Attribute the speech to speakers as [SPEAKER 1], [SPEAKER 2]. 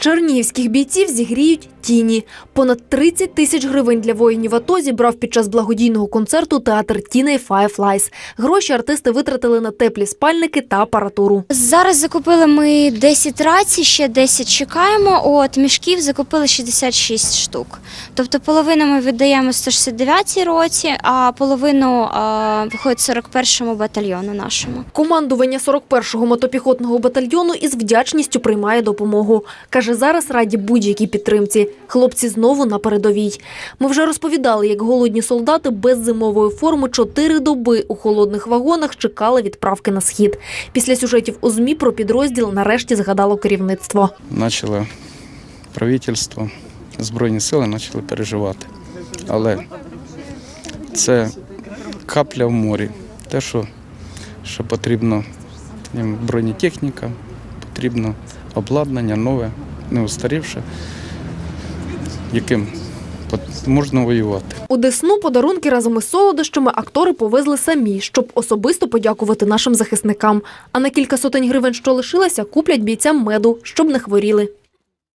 [SPEAKER 1] Чернігівських бійців зігріють тіні. Понад 30 тисяч гривень для воїнів АТО зібрав під час благодійного концерту театр Тіна і Fireflies. Гроші артисти витратили на теплі спальники та апаратуру.
[SPEAKER 2] Зараз закупили ми 10 рацій, ще 10 чекаємо. От мішків закупили 66 штук. Тобто половину ми віддаємо 169-й році, а половину а, виходить 41-му батальйону нашому.
[SPEAKER 1] Командування 41-го мотопіхотного батальйону із вдячністю приймає допомогу. Каже, зараз раді будь-якій підтримці. Хлопці знову на передовій. Ми вже розповідали, як голодні солдати без зимової форми чотири доби у холодних вагонах чекали відправки на схід. Після сюжетів у ЗМІ про підрозділ нарешті згадало керівництво.
[SPEAKER 3] Почало правительство, Збройні сили почали переживати. Але це капля в морі. Те, що, що потрібно бронетехніка, потрібно обладнання нове, не устарівше, яким пот- можна воювати.
[SPEAKER 1] У Десну подарунки разом із солодощами актори повезли самі, щоб особисто подякувати нашим захисникам. А на кілька сотень гривень, що лишилося, куплять бійцям меду, щоб не хворіли.